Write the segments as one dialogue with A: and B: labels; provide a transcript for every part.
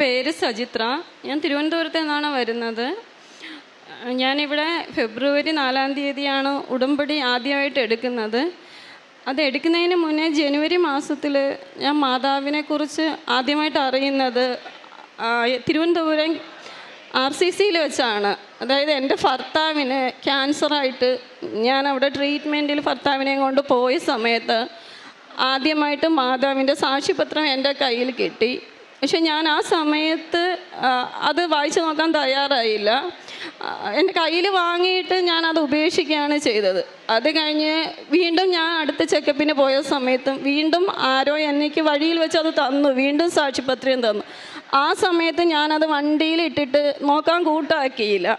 A: പേര് സജിത്ര. ഞാൻ തിരുവനന്തപുരത്ത് നിന്നാണ് വരുന്നത്. ഞാനിവിടെ ഫെബ്രുവരി നാലാം തീയതിയാണ് ഉടമ്പടി ആദ്യമായിട്ട് എടുക്കുന്നത്. അത് എടുക്കുന്നതിന് മുന്നേ ജനുവരി മാസത്തിൽ ഞാൻ മാതാവിനെ കുറിച്ച് ആദ്യമായിട്ട് അറിയുന്നത് തിരുവനന്തപുരം ആർ സി സിയിൽ വെച്ചാണ്. അതായത് എന്റെ ഭർത്താവിന് ക്യാൻസറായിട്ട് ഞാൻ അവിടെ ട്രീറ്റ്മെന്റിൽ ഭർത്താവിനെയും കൊണ്ട് പോയ സമയത്ത് ആദ്യമായിട്ട് മാതാവിന്റെ സാക്ഷിപത്രം എന്റെ കയ്യിൽ കിട്ടി. പക്ഷെ ഞാൻ ആ സമയത്ത് അത് വായിച്ചു നോക്കാൻ തയ്യാറായില്ല. എന്റെ കയ്യിൽ വാങ്ങിയിട്ട് ഞാൻ അത് ഉപേക്ഷിക്കുകയാണ് ചെയ്തത്. അത് കഴിഞ്ഞ് വീണ്ടും ഞാൻ അടുത്ത ചെക്കപ്പിന് പോയ സമയത്തും വീണ്ടും ആരോ എനിക്ക് വഴിയിൽ വെച്ച് അത് തന്നു. വീണ്ടും സാക്ഷിപത്രം തന്നു. ആ സമയത്ത് ഞാനത് വണ്ടിയിൽ ഇട്ടിട്ട് നോക്കാൻ കൂട്ടാക്കിയില്ല.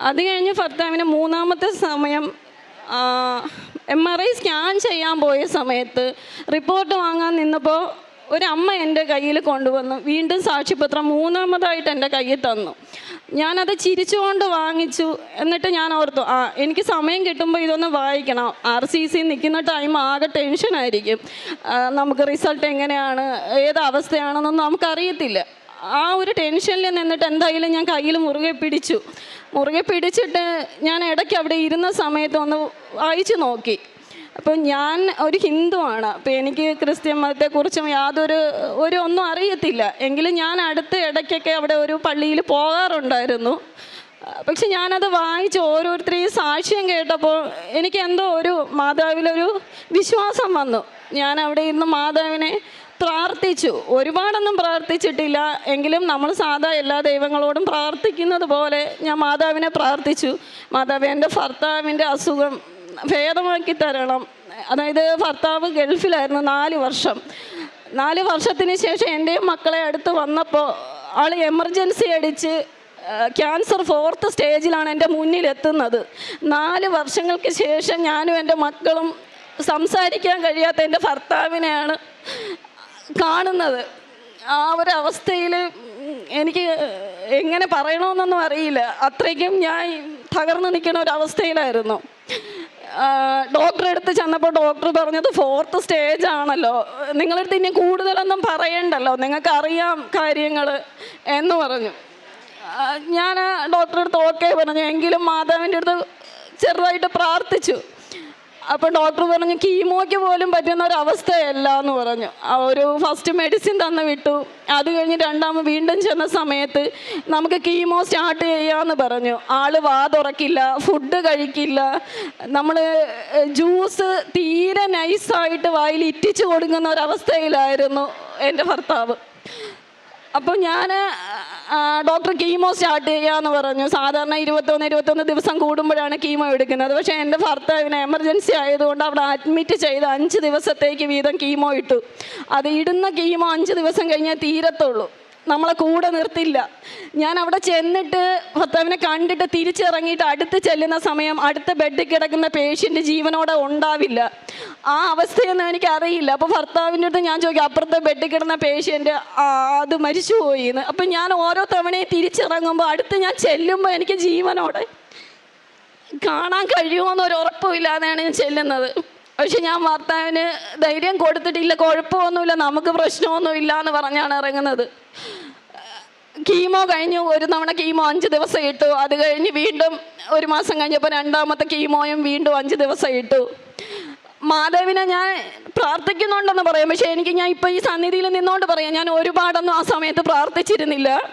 A: അത് കഴിഞ്ഞ് ഭർത്താവിന് മൂന്നാമത്തെ സമയം എം ആർ ഐ സ്കാൻ ചെയ്യാൻ പോയ സമയത്ത് റിപ്പോർട്ട് വാങ്ങാൻ നിന്നപ്പോൾ ഒരമ്മ എന്റെ കയ്യിൽ കൊണ്ടുവന്നു. വീണ്ടും സാക്ഷിപത്രം മൂന്നാമതായിട്ട് എന്റെ കയ്യിൽ തന്നു. ഞാനത് ചിരിച്ചുകൊണ്ട് വാങ്ങിച്ചു. എന്നിട്ട് ഞാൻ ഓർത്തു ആ എനിക്ക് സമയം കിട്ടുമ്പോൾ ഇതൊന്ന് വായിക്കണം. ആർ സി സി നിൽക്കുന്ന ടൈം ആകെ ടെൻഷനായിരിക്കും നമുക്ക് റിസൾട്ട് എങ്ങനെയാണ് ഏത് അവസ്ഥയാണെന്നൊന്നും നമുക്കറിയത്തില്ല. ആ ഒരു ടെൻഷനിൽ നിന്നിട്ട് എന്തായാലും ഞാൻ കയ്യിൽ മുറുകെ പിടിച്ചു. മുറുകെ പിടിച്ചിട്ട് ഞാൻ ഇടയ്ക്ക് അവിടെ ഇരുന്ന സമയത്ത് ഒന്ന് വായിച്ചു നോക്കി. അപ്പം ഞാൻ ഒരു ഹിന്ദുവാണ് അപ്പം എനിക്ക് ക്രിസ്ത്യൻ മതത്തെക്കുറിച്ചും യാതൊരു ഒരു ഒന്നും അറിയത്തില്ല. എങ്കിലും ഞാൻ അടുത്ത ഇടയ്ക്കൊക്കെ അവിടെ ഒരു പള്ളിയിൽ പോകാറുണ്ടായിരുന്നു. പക്ഷെ ഞാനത് വായിച്ച് ഓരോരുത്തരെയും സാക്ഷ്യം കേട്ടപ്പോൾ എനിക്ക് എന്തോ ഒരു മാതാവിലൊരു വിശ്വാസം വന്നു. ഞാൻ അവിടെ ഇരുന്ന് മാതാവിനെ പ്രാർത്ഥിച്ചു. ഒരുപാടൊന്നും പ്രാർത്ഥിച്ചിട്ടില്ല. എങ്കിലും നമ്മൾ സാധാ എല്ലാ ദൈവങ്ങളോടും പ്രാർത്ഥിക്കുന്നത് പോലെ ഞാൻ മാതാവിനെ പ്രാർത്ഥിച്ചു. മാതാവ് എന്റെ ഭർത്താവിന്റെ അസുഖം ഭേദമാക്കി തരണം. അതായത് ഭർത്താവ് ഗൾഫിലായിരുന്നു നാല് വർഷം. നാല് വർഷത്തിന് ശേഷം എന്റെയും മക്കളെ അടുത്ത് വന്നപ്പോൾ ആൾ എമർജൻസി അടിച്ച് ക്യാൻസർ ഫോർത്ത് സ്റ്റേജിലാണ് എന്റെ മുന്നിലെത്തുന്നത്. നാല് വർഷങ്ങൾക്ക് ശേഷം ഞാനും എന്റെ മക്കളും സംസാരിക്കാൻ കഴിയാത്ത എന്റെ ഭർത്താവിനെയാണ് കാണുന്നത്. ആ ഒരു അവസ്ഥയിൽ എനിക്ക് എങ്ങനെ പറയണമെന്നൊന്നും അറിയില്ല. അത്രയ്ക്കും ഞാൻ തകർന്നു നിൽക്കുന്ന ഒരവസ്ഥയിലായിരുന്നു ഡോക്ടറെ അടുത്ത് ചെന്നപ്പോൾ ഡോക്ടർ പറഞ്ഞത് ഫോർത്ത് സ്റ്റേജ് ആണല്ലോ. നിങ്ങളടുത്ത് ഇനി കൂടുതലൊന്നും പറയണ്ടല്ലോ. നിങ്ങൾക്ക് അറിയാം കാര്യങ്ങൾ എന്ന് പറഞ്ഞു. ഞാൻ ഡോക്ടറെ അടുത്ത് ഓക്കെ പറഞ്ഞു. എങ്കിലും മാതാവിന്റെ അടുത്ത് ചെറുതായിട്ട് പ്രാർത്ഥിച്ചു. അപ്പോൾ ഡോക്ടർ പറഞ്ഞു കീമോയ്ക്ക് പോലും പറ്റുന്ന ഒരു അവസ്ഥയല്ല എന്ന് പറഞ്ഞു ഒരു ഫസ്റ്റ് മെഡിസിൻ തന്ന് വിട്ടു. അത് കഴിഞ്ഞ് രണ്ടാമത് വീണ്ടും ചെന്ന സമയത്ത് നമുക്ക് കീമോ സ്റ്റാർട്ട് ചെയ്യാമെന്ന് പറഞ്ഞു. ആൾ വാ തുറക്കില്ല ഫുഡ് കഴിക്കില്ല. നമ്മൾ ജ്യൂസ് തീരെ നൈസായിട്ട് വായിൽ ഇറ്റിച്ച് കൊടുക്കുന്ന ഒരവസ്ഥയിലായിരുന്നു എന്റെ ഭർത്താവ്. അപ്പോൾ ഞാൻ ഡോക്ടർ കീമോ സ്റ്റാർട്ട് ചെയ്യാമെന്ന് പറഞ്ഞു. സാധാരണ ഇരുപത്തൊന്ന് ഇരുപത്തൊന്ന് ദിവസം കൂടുമ്പോഴാണ് കീമോ എടുക്കുന്നത്. പക്ഷേ എന്റെ ഭർത്താവിന് എമർജൻസി ആയതുകൊണ്ട് അവിടെ അഡ്മിറ്റ് ചെയ്ത് അഞ്ച് ദിവസത്തേക്ക് വീതം കീമോ ഇട്ടു. അത് ഇടുന്ന കീമോ അഞ്ച് ദിവസം കഴിഞ്ഞാൽ തീരത്തുള്ളൂ. നമ്മളെ കൂടെ നിർത്തില്ല. ഞാൻ അവിടെ ചെന്നിട്ട് ഭർത്താവിനെ കണ്ടിട്ട് തിരിച്ചിറങ്ങിയിട്ട് അടുത്ത് ചെല്ലുന്ന സമയം അടുത്ത ബെഡിൽ കിടക്കുന്ന പേഷ്യന്റ് ജീവനോടെ ഉണ്ടാവില്ല. ആ അവസ്ഥയൊന്നും എനിക്ക് അറിയില്ല അപ്പോൾ ഭർത്താവിന്റെ അടുത്ത് ഞാൻ ചോദിക്കും അപ്പുറത്തെ ബെഡിൽ കിടന്ന പേഷ്യന്റ് അത് മരിച്ചുപോയി എന്ന് അപ്പം ഞാൻ ഓരോ തവണയും തിരിച്ചിറങ്ങുമ്പോൾ അടുത്ത് ഞാൻ ചെല്ലുമ്പോൾ എനിക്ക് ജീവനോടെ കാണാൻ കഴിയുമോയെന്നൊരു ഉറപ്പുമില്ലാതെയാണ് ഞാൻ ചെല്ലുന്നത്. പക്ഷെ ഞാൻ ഭർത്താവിന് ധൈര്യം കൊടുത്തിട്ടില്ല കുഴപ്പമൊന്നുമില്ല നമുക്ക് പ്രശ്നമൊന്നുമില്ല എന്ന് പറഞ്ഞാണ് ഇറങ്ങുന്നത്. കീമോ കഴിഞ്ഞു. ഒരു തവണ കീമോ അഞ്ച് ദിവസം ഇട്ടു. അത് കഴിഞ്ഞ് വീണ്ടും ഒരു മാസം കഴിഞ്ഞപ്പോൾ രണ്ടാമത്തെ കീമോയും വീണ്ടും അഞ്ച് ദിവസം ഇട്ടു. മാധവിനെ ഞാൻ പ്രാർത്ഥിക്കുന്നുണ്ടെന്ന് പറയാം. പക്ഷേ എനിക്ക് ഞാൻ ഇപ്പോൾ ഈ സന്നിധിയിൽ നിന്നുകൊണ്ട് പറയാം. ഞാൻ ഒരുപാടൊന്നും ആ സമയത്ത് പ്രാർത്ഥിച്ചിരുന്നില്ല.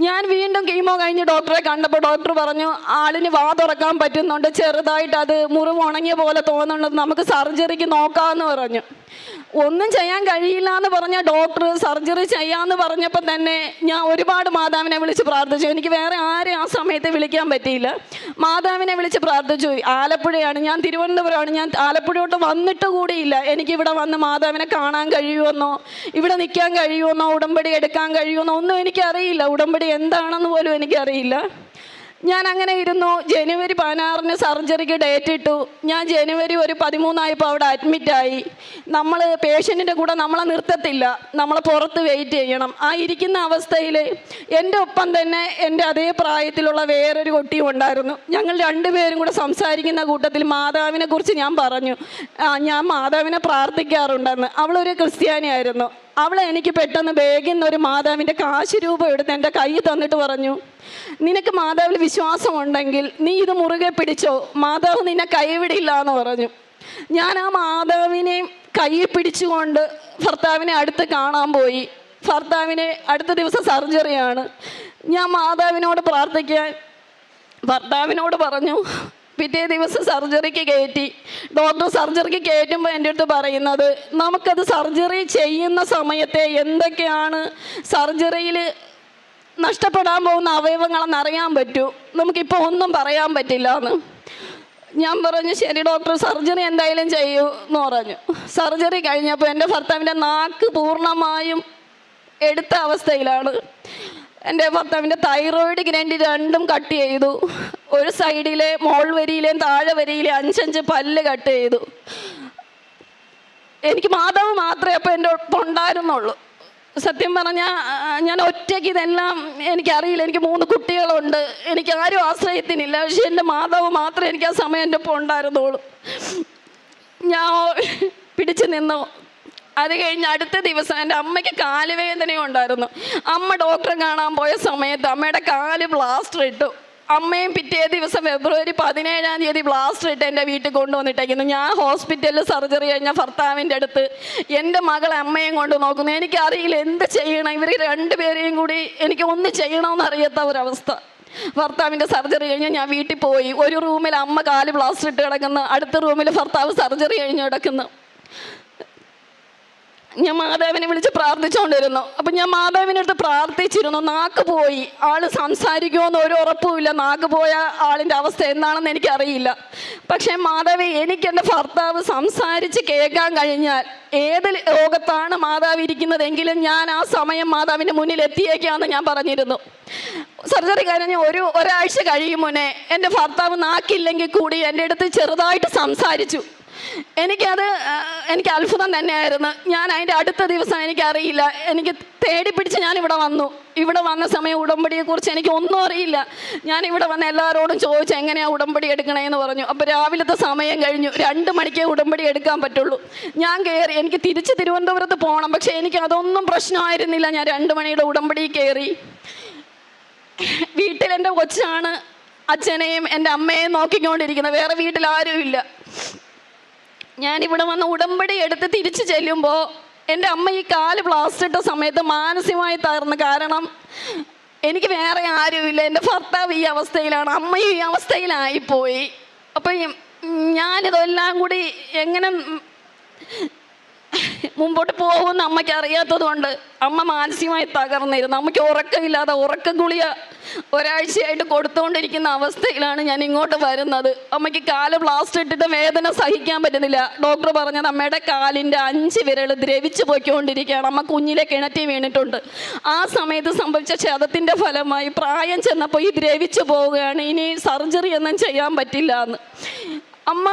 A: ഞാൻ വീണ്ടും കീമോ കഴിഞ്ഞ് ഡോക്ടറെ കണ്ടപ്പോൾ ഡോക്ടർ പറഞ്ഞു ആളിന് വാ തുറക്കാൻ പറ്റുന്നുണ്ട്. ചെറുതായിട്ട് അത് മുറിവ് ഉണങ്ങിയ പോലെ തോന്നുന്നുണ്ട്. നമുക്ക് സർജറിക്ക് നോക്കാമെന്ന് പറഞ്ഞു. ഒന്നും ചെയ്യാൻ കഴിയില്ല എന്ന് പറഞ്ഞ ഡോക്ടർ സർജറി ചെയ്യാമെന്ന് പറഞ്ഞപ്പോൾ തന്നെ ഞാൻ ഒരുപാട് മാതാവിനെ വിളിച്ച് പ്രാർത്ഥിച്ചു. എനിക്ക് വേറെ ആരെയും ആ സമയത്ത് വിളിക്കാൻ പറ്റിയില്ല. മാതാവിനെ വിളിച്ച് പ്രാർത്ഥിച്ചു. ആലപ്പുഴയാണ്. ഞാൻ തിരുവനന്തപുരമാണ്. ഞാൻ ആലപ്പുഴയോട്ട് വന്നിട്ട് കൂടിയില്ല. എനിക്ക് ഇവിടെ വന്ന് മാതാവിനെ കാണാൻ കഴിയുമെന്നോ ഇവിടെ നിൽക്കാൻ കഴിയുമെന്നോ ഉടമ്പടി എടുക്കാൻ കഴിയുമെന്നോ ഒന്നും എനിക്കറിയില്ല. ഉടമ്പടി എന്താണെന്ന് പോലും എനിക്കറിയില്ല. ഞാൻ അങ്ങനെ ഇരുന്നു. ജനുവരി പതിനാറിന് സർജറിക്ക് ഡേറ്റ് ഇട്ടു. ഞാൻ ജനുവരി ഒരു പതിമൂന്നായപ്പോൾ അവിടെ അഡ്മിറ്റായി നമ്മൾ പേഷ്യന്റിന്റെ കൂടെ നമ്മളെ നിർത്തത്തില്ല. നമ്മളെ പുറത്ത് വെയിറ്റ് ചെയ്യണം. ആ ഇരിക്കുന്ന അവസ്ഥയിൽ എന്റെ ഒപ്പം തന്നെ എന്റെ അതേ പ്രായത്തിലുള്ള വേറൊരു കുട്ടിയും ഉണ്ടായിരുന്നു. ഞങ്ങൾ രണ്ടുപേരും കൂടെ സംസാരിക്കുന്ന കൂട്ടത്തിൽ മാതാവിനെ കുറിച്ച് ഞാൻ പറഞ്ഞു. ഞാൻ മാതാവിനെ പ്രാർത്ഥിക്കാറുണ്ടെന്ന്. അവളൊരു ക്രിസ്ത്യാനിയായിരുന്നു. അവളെ എനിക്ക് പെട്ടെന്ന് ബാഗിൽ ഒരു മാതാവിന്റെ കാശ് രൂപം എടുത്ത് എന്റെ കൈ തന്നിട്ട് പറഞ്ഞു നിനക്ക് മാതാവിൽ വിശ്വാസമുണ്ടെങ്കിൽ നീ ഇത് മുറുകെ പിടിച്ചോ മാതാവ് നിന്നെ കൈവിടില്ല എന്ന് പറഞ്ഞു. ഞാൻ ആ മാതാവിനെയും കൈ പിടിച്ചുകൊണ്ട് ഭർത്താവിനെ അടുത്ത് കാണാൻ പോയി. ഭർത്താവിനെ അടുത്ത ദിവസം സർജറിയാണ്. ഞാൻ മാതാവിനോട് പ്രാർത്ഥിക്കാൻ ഭർത്താവിനോട് പറഞ്ഞു പിറ്റേ ദിവസം സർജറിക്ക് കയറ്റി. ഡോക്ടർ സർജറിക്ക് കയറ്റുമ്പോൾ എന്റെ അടുത്ത് പറയുന്നത് നമുക്കത് സർജറി ചെയ്യുന്ന സമയത്തെ എന്തൊക്കെയാണ് സർജറിയിൽ നഷ്ടപ്പെടാൻ പോകുന്ന അവയവങ്ങളെന്ന് അറിയാൻ പറ്റൂ? നമുക്കിപ്പോൾ ഒന്നും പറയാൻ പറ്റില്ല എന്ന് ഞാൻ പറഞ്ഞു ശരി ഡോക്ടർ സർജറി എന്തായാലും ചെയ്യൂ എന്ന് പറഞ്ഞു. സർജറി കഴിഞ്ഞപ്പോൾ എന്റെ ഭർത്താവിന്റെ നാക്ക് പൂർണമായും എടുത്ത അവസ്ഥയിലാണ്. എന്റെ ഭർത്താവിന്റെ തൈറോയിഡ് ഗ്രന്ഥി രണ്ടും കട്ട് ചെയ്തു. ഒരു സൈഡിലെ മോൾ വരിയിലെയും താഴെ വരിയിലെ അഞ്ചഞ്ച് പല്ല് കട്ട് ചെയ്തു. എനിക്ക് മാതാവ് മാത്രമേ അപ്പോൾ എന്റെ ഒപ്പം ഉണ്ടായിരുന്നുള്ളൂ. സത്യം പറഞ്ഞാൽ ഞാൻ ഒറ്റയ്ക്ക് ഇതെല്ലാം എനിക്കറിയില്ല. എനിക്ക് മൂന്ന് കുട്ടികളുണ്ട്. എനിക്ക് ആരും ആശ്രയത്തിനില്ല. പക്ഷെ എന്റെ മാതാവ് മാത്രമേ എനിക്ക് ആ സമയം എന്റെ ഒപ്പം ഉണ്ടായിരുന്നുള്ളൂ. ഞാൻ പിടിച്ചു നിന്നു. അത് കഴിഞ്ഞ് അടുത്ത ദിവസം എന്റെ അമ്മയ്ക്ക് കാലുവേദനയും ഉണ്ടായിരുന്നു. അമ്മ ഡോക്ടറെ കാണാൻ പോയ സമയത്ത് അമ്മയുടെ കാൽ ബ്ലാസ്റ്റർ ഇട്ടു. അമ്മയും പിറ്റേ ദിവസം ഫെബ്രുവരി പതിനേഴാം തീയതി ബ്ലാസ്റ്റർ ഇട്ട് എന്റെ വീട്ടിൽ കൊണ്ടുവന്നിട്ടേക്കുന്നു. ഞാൻ ഹോസ്പിറ്റലിൽ സർജറി കഴിഞ്ഞ ഭർത്താവിന്റെ അടുത്ത് എന്റെ മകളെ അമ്മയും കൊണ്ട് നോക്കുന്നു. എനിക്കറിയില്ല എന്ത് ചെയ്യണം? ഇവർ രണ്ടുപേരെയും കൂടി എനിക്ക് ഒന്ന് ചെയ്യണമെന്ന് അറിയാത്ത ഒരവസ്ഥ. ഭർത്താവിന്റെ സർജറി കഴിഞ്ഞ് ഞാൻ വീട്ടിൽ പോയി. ഒരു റൂമിൽ അമ്മ കാൽ ബ്ലാസ്റ്റർ ഇട്ട് കിടക്കുന്നു. അടുത്ത റൂമിൽ ഭർത്താവ് സർജറി കഴിഞ്ഞ് കിടക്കുന്നു. ഞാൻ മാതാവിനെ വിളിച്ച് പ്രാർത്ഥിച്ചുകൊണ്ടിരുന്നു അപ്പം ഞാൻ മാതാവിനടുത്ത് പ്രാർത്ഥിച്ചിരുന്നു. നാക്ക് പോയി. ആൾ സംസാരിക്കുമെന്ന് ഒരു ഉറപ്പുമില്ല നാക്ക് പോയ ആളിന്റെ അവസ്ഥ എന്താണെന്ന് എനിക്കറിയില്ല. പക്ഷേ മാതാവ് എനിക്ക് എന്റെ ഭർത്താവ് സംസാരിച്ച് കേൾക്കാൻ കഴിഞ്ഞാൽ ഏത് ലോകത്താണ് മാതാവ് ഇരിക്കുന്നതെങ്കിലും ഞാൻ ആ സമയം മാതാവിന്റെ മുന്നിൽ എത്തിയേക്കാന്ന് ഞാൻ പറഞ്ഞിരുന്നു. സർജറി കഴിഞ്ഞ് ഒരു ഒരാഴ്ച കഴിയും മുന്നേ എന്റെ ഭർത്താവ് നാക്കില്ലെങ്കിൽ കൂടി എന്റെ അടുത്ത് ചെറുതായിട്ട് സംസാരിച്ചു. എനിക്കത് എനിക്ക് അത്ഭുതം തന്നെയായിരുന്നു. ഞാൻ അതിന്റെ അടുത്ത ദിവസം എനിക്കറിയില്ല. എനിക്ക് തേടി പിടിച്ച് ഞാൻ ഇവിടെ വന്നു. ഇവിടെ വന്ന സമയം ഉടമ്പടിയെക്കുറിച്ച് എനിക്ക് ഒന്നും അറിയില്ല. ഞാൻ ഇവിടെ വന്ന എല്ലാവരോടും ചോദിച്ചു എങ്ങനെയാണ് ഉടമ്പടി എടുക്കണേന്ന് പറഞ്ഞു. അപ്പോൾ രാവിലത്തെ സമയം കഴിഞ്ഞു. രണ്ട് മണിക്കേ ഉടമ്പടി എടുക്കാൻ പറ്റുള്ളൂ. ഞാൻ കയറി എനിക്ക് തിരിച്ച് തിരുവനന്തപുരത്ത് പോകണം. പക്ഷേ എനിക്ക് അതൊന്നും പ്രശ്നമായിരുന്നില്ല. ഞാൻ രണ്ട് മണിയുടെ ഉടമ്പടി കയറി. വീട്ടിൽ എന്റെ കൊച്ചാണ് അച്ഛനെയും എന്റെ അമ്മയെയും നോക്കിക്കൊണ്ടിരിക്കുന്നത്. വേറെ വീട്ടിൽ ആരുമില്ല ഇവിടെ വന്ന് ഉടമ്പടി എടുത്ത് തിരിച്ചു ചെല്ലുമ്പോൾ എന്റെ അമ്മ ഈ കാൽ പ്ലാസ്റ്റർ ഇട്ട സമയത്ത് മാനസികമായി തകർന്നു. കാരണം എനിക്ക് വേറെ ആരുമില്ല. എന്റെ ഭർത്താവ് ഈ അവസ്ഥയിലാണ്. അമ്മയും ഈ അവസ്ഥയിലായിപ്പോയി. അപ്പം ഞാനിതെല്ലാം കൂടി എങ്ങനെ മുമ്പോട്ട് പോകുമെന്ന് അമ്മയ്ക്ക് അറിയാത്തത് കൊണ്ട് അമ്മ മാനസികമായി തകർന്നിരുന്നു. അമ്മയ്ക്ക് ഉറക്കമില്ലാതെ ഉറക്ക ഗുളിക ഒരാഴ്ചയായിട്ട് കൊടുത്തുകൊണ്ടിരിക്കുന്ന അവസ്ഥയിലാണ് ഞാൻ ഇങ്ങോട്ട് വരുന്നത്. അമ്മയ്ക്ക് കാൽ പ്ലാസ്റ്റർ ഇട്ടിട്ട് വേദന സഹിക്കാൻ പറ്റുന്നില്ല. ഡോക്ടർ പറഞ്ഞത് അമ്മയുടെ കാലിന്റെ അഞ്ച് വിരൽ ദ്രവിച്ചു പോയിക്കൊണ്ടിരിക്കുകയാണ്. അമ്മ കുഞ്ഞിലെ കിണറ്റി വീണിട്ടുണ്ട്. ആ സമയത്ത് സംഭവിച്ച ക്ഷതത്തിന്റെ ഫലമായി പ്രായം ചെന്നപ്പോൾ ഈ ദ്രവിച്ചു പോവുകയാണ്. ഇനി സർജറി ഒന്നും ചെയ്യാൻ പറ്റില്ല എന്ന്. അമ്മ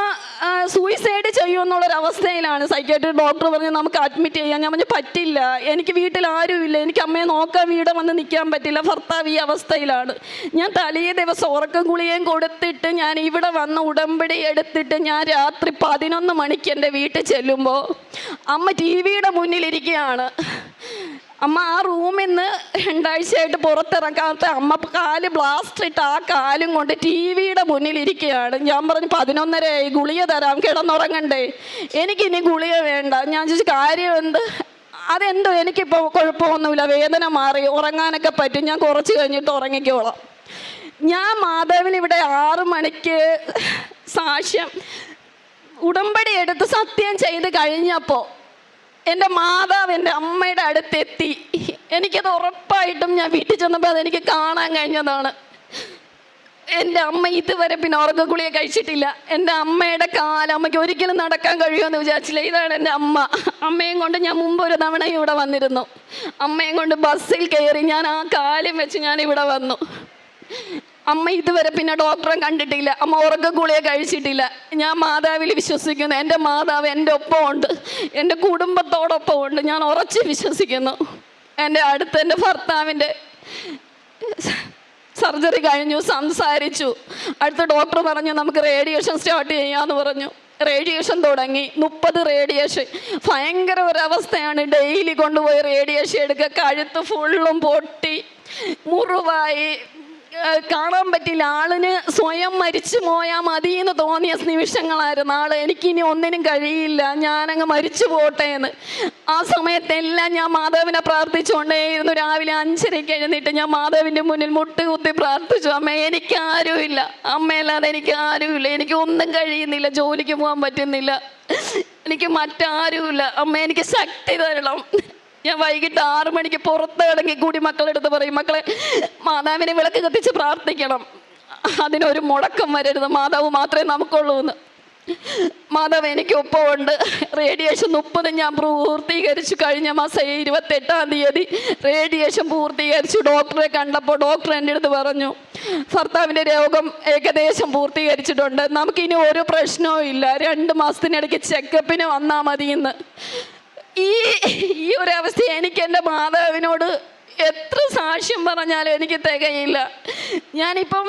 A: സൂയിസൈഡ് ചെയ്യുമെന്നുള്ളൊരവസ്ഥയിലാണ് സൈക്കാട്രി ഡോക്ടർ പറഞ്ഞ് നമുക്ക് അഡ്മിറ്റ് ചെയ്യാം. ഞാൻ പറഞ്ഞു പറ്റില്ല. എനിക്ക് വീട്ടിൽ ആരുമില്ല എനിക്ക് അമ്മയെ നോക്കാൻ വീട് വന്ന് നിൽക്കാൻ പറ്റില്ല. ഭർത്താവ് ഈ അവസ്ഥയിലാണ്. ഞാൻ തലേ ദിവസം ഉറക്കം ഗുളികയും കൊടുത്തിട്ട് ഞാൻ ഇവിടെ വന്ന് ഉടമ്പടി എടുത്തിട്ട് ഞാൻ രാത്രി പതിനൊന്ന് മണിക്ക് എന്റെ വീട്ടിൽ ചെല്ലുമ്പോൾ അമ്മ ടി വിയുടെ മുന്നിലിരിക്കുകയാണ്. അമ്മ ആ റൂമിൽ നിന്ന് രണ്ടാഴ്ചയായിട്ട് പുറത്തിറക്കാത്ത അമ്മ കാൽ ബ്ലാസ്റ്റ് ഇട്ട് ആ കാലും കൊണ്ട് ടി വിയുടെ മുന്നിലിരിക്കുകയാണ്. ഞാൻ പറഞ്ഞു പതിനൊന്നരയായി ഗുളിക തരാം കിടന്നുറങ്ങണ്ടേ. എനിക്കിനി ഗുളിക വേണ്ട. ഞാൻ ചോദിച്ചു കാര്യം എന്ത്? അതെന്തോ എനിക്കിപ്പോൾ കുഴപ്പമൊന്നുമില്ല വേദന മാറി ഉറങ്ങാനൊക്കെ പറ്റും. ഞാൻ കുറച്ച് കഴിഞ്ഞിട്ട് ഉറങ്ങിക്കോളാം. ഞാൻ മാധവൻ ഇവിടെ ആറ് മണിക്ക് സാക്ഷ്യം ഉടമ്പടി എടുത്ത് സത്യം ചെയ്ത് കഴിഞ്ഞപ്പോൾ എന്റെ മാതാവ് എന്റെ അമ്മയുടെ അടുത്തെത്തി. എനിക്കത് ഉറപ്പായിട്ടും ഞാൻ വീട്ടിൽ ചെന്നപ്പോൾ അതെനിക്ക് കാണാൻ കഴിഞ്ഞതാണ്. എന്റെ അമ്മ ഇതുവരെ പിന്നെ ഉറക്കഗുളിയെ കഴിച്ചിട്ടില്ല. എന്റെ അമ്മയുടെ കാലം അമ്മയ്ക്ക് ഒരിക്കലും നടക്കാൻ കഴിയുമെന്ന് വിചാരിച്ചില്ല. ഇതാണ് എന്റെ അമ്മ. അമ്മയും കൊണ്ട് ഞാൻ മുമ്പ് ഒരു തവണ ഇവിടെ വന്നിരുന്നു. അമ്മയും കൊണ്ട് ബസ്സിൽ കയറി ഞാൻ ആ കാലം വെച്ച് ഞാൻ ഇവിടെ വന്നു.
B: അമ്മ ഇതുവരെ പിന്നെ ഡോക്ടറെ കണ്ടിട്ടില്ല. അമ്മ ഉറക്ക ഗുളിയെ കഴിച്ചിട്ടില്ല. ഞാൻ മാതാവിൽ വിശ്വസിക്കുന്നു. എന്റെ മാതാവ് എന്റെ ഒപ്പമുണ്ട്. എന്റെ കുടുംബത്തോടൊപ്പം ഉണ്ട്. ഞാൻ ഉറച്ച് വിശ്വസിക്കുന്നു. എന്റെ അടുത്ത് എന്റെ ഭർത്താവിന്റെ സർജറി കഴിഞ്ഞു സംസാരിച്ചു. അടുത്ത ഡോക്ടർ പറഞ്ഞു നമുക്ക് റേഡിയേഷൻ സ്റ്റാർട്ട് ചെയ്യാമെന്ന് പറഞ്ഞു. റേഡിയേഷൻ തുടങ്ങി. മുപ്പത് റേഡിയേഷൻ. ഭയങ്കര ഒരവസ്ഥയാണ്. ഡെയിലി കൊണ്ടുപോയി റേഡിയേഷൻ എടുക്കുക. കഴുത്ത് ഫുള്ളും പൊട്ടി. മുറിവായി. കാണാൻ പറ്റില്ല. ആളിന് സ്വയം മരിച്ചു പോയാൽ മതി എന്ന് തോന്നിയ നിമിഷങ്ങളായിരുന്നു. ആൾ എനിക്കിനി ഒന്നിനും കഴിയില്ല. ഞാനങ്ങ് മരിച്ചു പോട്ടെ എന്ന്. ആ സമയത്തെല്ലാം ഞാൻ മാധവിനെ പ്രാർത്ഥിച്ചുകൊണ്ടേയിരുന്നു. രാവിലെ അഞ്ചരയ്ക്ക് എഴുന്നേറ്റ് ഞാൻ മാധവിന്റെ മുന്നിൽ മുട്ടുകുത്തി പ്രാർത്ഥിച്ചു. അമ്മ എനിക്ക് ആരുമില്ല. അമ്മയല്ലാതെ എനിക്ക് ആരുമില്ല. എനിക്ക് ഒന്നും കഴിയുന്നില്ല. ജോലിക്ക് പോകാൻ പറ്റുന്നില്ല. എനിക്ക് മറ്റാരുമില്ല. അമ്മ എനിക്ക് ശക്തി തരണം. ഞാൻ വൈകിട്ട് ആറു മണിക്ക് പുറത്ത് ഇടങ്ങി കൂടി മക്കളെടുത്ത് പറയും മക്കളെ മാതാവിനെ വിളക്ക് കത്തിച്ച് പ്രാർത്ഥിക്കണം. അതിനൊരു മുടക്കം വരരുത്. മാതാവ് മാത്രമേ നമുക്കുള്ളൂ എന്ന് മാതാവ് എനിക്ക് ഒപ്പമുണ്ട് റേഡിയേഷൻ മുപ്പത് ഞാൻ പൂർത്തീകരിച്ചു കഴിഞ്ഞ മാസം ഇരുപത്തെട്ടാം തീയതി. റേഡിയേഷൻ പൂർത്തീകരിച്ചു. ഡോക്ടറെ കണ്ടപ്പോൾ ഡോക്ടർ എന്റെ അടുത്ത് പറഞ്ഞു ഭർത്താവിന്റെ രോഗം ഏകദേശം പൂർത്തീകരിച്ചിട്ടുണ്ട്. നമുക്കിനി ഒരു പ്രശ്നവും ഇല്ല. രണ്ട് മാസത്തിനിടയ്ക്ക് ചെക്കപ്പിന് വന്നാൽ മതി എന്ന് ഈ ഈ ഒരു എനിക്ക് എന്റെ മാതാവിനോട് എത്ര സാക്ഷ്യം പറഞ്ഞാലും എനിക്ക് തികയില്ല. ഞാനിപ്പം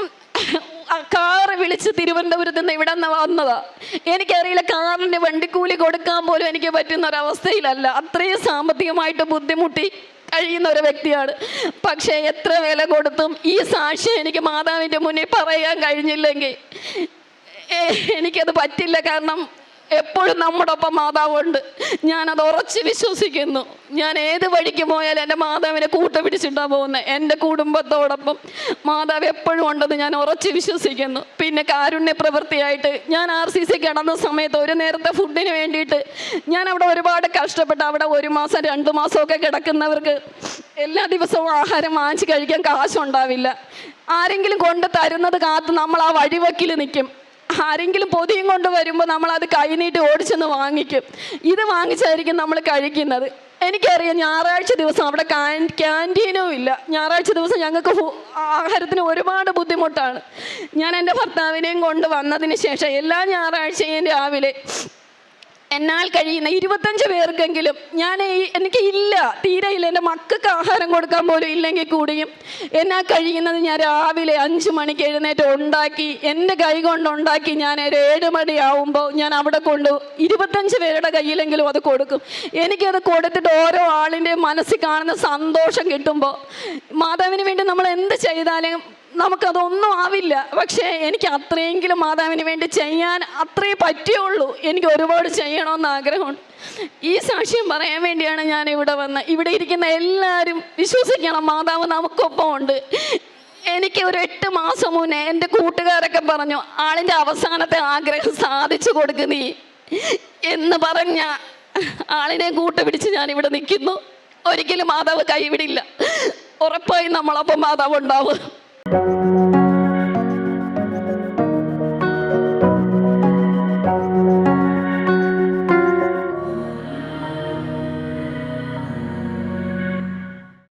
B: കാറ് വിളിച്ച് തിരുവനന്തപുരത്ത് നിന്ന് ഇവിടെ നിന്ന് വന്നതാ. എനിക്കറിയില്ല കാറിന്റെ വണ്ടിക്കൂലി കൊടുക്കാൻ പോലും എനിക്ക് പറ്റുന്ന ഒരവസ്ഥയിലല്ല അത്രയും സാമ്പത്തികമായിട്ട് ബുദ്ധിമുട്ടി കഴിയുന്ന ഒരു വ്യക്തിയാണ്. പക്ഷേ എത്ര വില കൊടുത്തും ഈ സാക്ഷ്യം എനിക്ക് മാതാവിന്റെ മുന്നിൽ പറയാൻ കഴിഞ്ഞില്ലെങ്കിൽ എനിക്കത് പറ്റില്ല. കാരണം എപ്പോഴും നമ്മുടെ ഒപ്പം മാതാവുണ്ട്. ഞാനത് ഉറച്ച് വിശ്വസിക്കുന്നു. ഞാൻ ഏത് വഴിക്ക് പോയാലും എന്റെ മാതാവിനെ കൂട്ടുപിടിച്ചിട്ടാണ് പോകുന്നത് എന്റെ കുടുംബത്തോടൊപ്പം മാതാവ് എപ്പോഴും ഉണ്ടെന്ന് ഞാൻ ഉറച്ച് വിശ്വസിക്കുന്നു. പിന്നെ കാരുണ്യ പ്രവൃത്തിയായിട്ട് ഞാൻ ആർ സി സി കിടന്ന സമയത്ത് ഒരു നേരത്തെ ഫുഡിന് വേണ്ടിയിട്ട് ഞാൻ അവിടെ ഒരുപാട് കഷ്ടപ്പെട്ട് അവിടെ ഒരു മാസം രണ്ട് മാസമൊക്കെ കിടക്കുന്നവർക്ക് എല്ലാ ദിവസവും ആഹാരം വാങ്ങിച്ച് കഴിക്കാൻ കാശുണ്ടാവില്ല. ആരെങ്കിലും കൊണ്ട് തരുന്നത് കാത്ത് നമ്മൾ ആ വഴിവക്കിൽ നിൽക്കും. ആരെങ്കിലും പൊതിയും കൊണ്ട് വരുമ്പോൾ അത് കൈനീട്ടി ഓടിച്ചെന്ന് വാങ്ങിക്കും. ഇത് വാങ്ങിച്ചായിരിക്കും നമ്മൾ കഴിക്കുന്നത്. എനിക്കറിയാം ഞായറാഴ്ച ദിവസം അവിടെ ക്യാന്റീനും ഇല്ല. ഞായറാഴ്ച ദിവസം ഞങ്ങൾക്ക് ആഹാരത്തിന് ഒരുപാട് ബുദ്ധിമുട്ടാണ്. ഞാൻ എന്റെ ഭർത്താവിനെയും കൊണ്ട് വന്നതിന് ശേഷം എല്ലാ ഞായറാഴ്ചയും രാവിലെ എന്നാൽ കഴിയുന്ന ഇരുപത്തഞ്ച് പേർക്കെങ്കിലും ഞാൻ എനിക്ക് ഇല്ല. തീരെ ഇല്ല. എന്റെ മക്കൾക്ക് ആഹാരം കൊടുക്കാൻ പോലും ഇല്ലെങ്കിൽ കൂടിയും എന്നാൽ കഴിയുന്നത് ഞാൻ രാവിലെ അഞ്ച് മണിക്ക് എഴുന്നേറ്റ് ഉണ്ടാക്കി എന്റെ കൈ കൊണ്ടുണ്ടാക്കി ഞാൻ ഒരു ഏഴ് മണിയാവുമ്പോൾ ഞാൻ അവിടെ കൊണ്ട് ഇരുപത്തഞ്ച് പേരുടെ കയ്യിലെങ്കിലും അത് കൊടുക്കും. എനിക്കത് കൊടുത്തിട്ട് ഓരോ ആളിന്റെ മനസ്സിൽ കാണുന്ന സന്തോഷം കിട്ടുമ്പോൾ മാതാവിന് വേണ്ടി നമ്മൾ എന്ത് ചെയ്താലും നമുക്കതൊന്നും ആവില്ല. പക്ഷേ എനിക്ക് അത്രയെങ്കിലും മാതാവിന് വേണ്ടി ചെയ്യാൻ അത്രേ പറ്റുള്ളൂ. എനിക്ക് ഒരുപാട് ചെയ്യണമെന്ന് ആഗ്രഹമുണ്ട്. ഈ സാക്ഷ്യം പറയാൻ വേണ്ടിയാണ് ഞാൻ ഇവിടെ വന്നത് ഇവിടെ ഇരിക്കുന്ന എല്ലാവരും വിശ്വസിക്കണം മാതാവ് നമുക്കൊപ്പം ഉണ്ട്. എനിക്ക് ഒരു എട്ട് മാസം മുന്നേ എന്റെ കൂട്ടുകാരൊക്കെ പറഞ്ഞു ആളിന്റെ അവസാനത്തെ ആഗ്രഹം സാധിച്ചു കൊടുക്ക് നീ. എന്ന് പറഞ്ഞ ആളിനെ കൂട്ടുപിടിച്ച് ഞാൻ ഇവിടെ നിൽക്കുന്നു. ഒരിക്കലും മാതാവ് കൈവിടില്ല. ഉറപ്പായി നമ്മളൊപ്പം മാതാവ് ഉണ്ടാവും. Thank you.